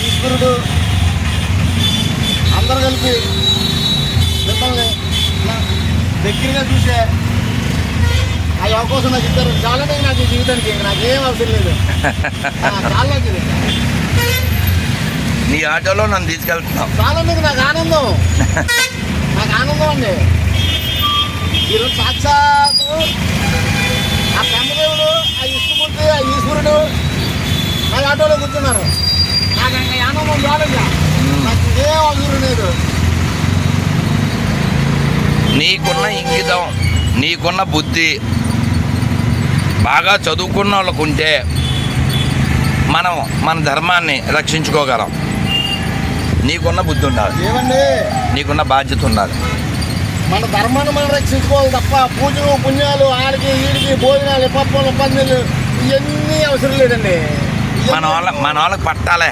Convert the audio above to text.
ఈశ్వరుడు అందరూ కలిపి మిమ్మల్ని దగ్గరగా చూసే ఆ అవకాశం నాకు ఇద్దరు చాలా నాకు జీవితానికి నాకేం అవసరం లేదు. చాలా. నీ ఆటోలో నన్ను తీసుకెళ్తున్నావు. చాలా మీకు నాకు ఆనందం. నాకు ఆనందం అండి. ఈరోజు సాక్షాత్ ఆ బ్రహ్మదేవుడు ఆ విష్ణుమూర్తి ఆ ఈశ్వరుడు నా ఆటోలో కూర్చున్నారు నాకు ఇంకా ఆనందం చాలుగా నాకు ఇంకేం అవసరం లేదు నీకున్న ఇంగితం నీకున్న బుద్ధి బాగా చదువుకున్న వాళ్ళకు ఉంటే మనం మన ధర్మాన్ని రక్షించుకోగలం. నీకున్న బుద్ధి ఉండాలి నీకున్న బాధ్యత ఉండాలి మన ధర్మాన్ని మనం రక్షించుకోవాలి తప్ప పూజలు పుణ్యాలు ఆడికి ఈడికి భోజనాలు పప్పులు పందిలు ఇవన్నీ అవసరం లేదండి. మన వాళ్ళ మన వాళ్ళకి పట్టాలే.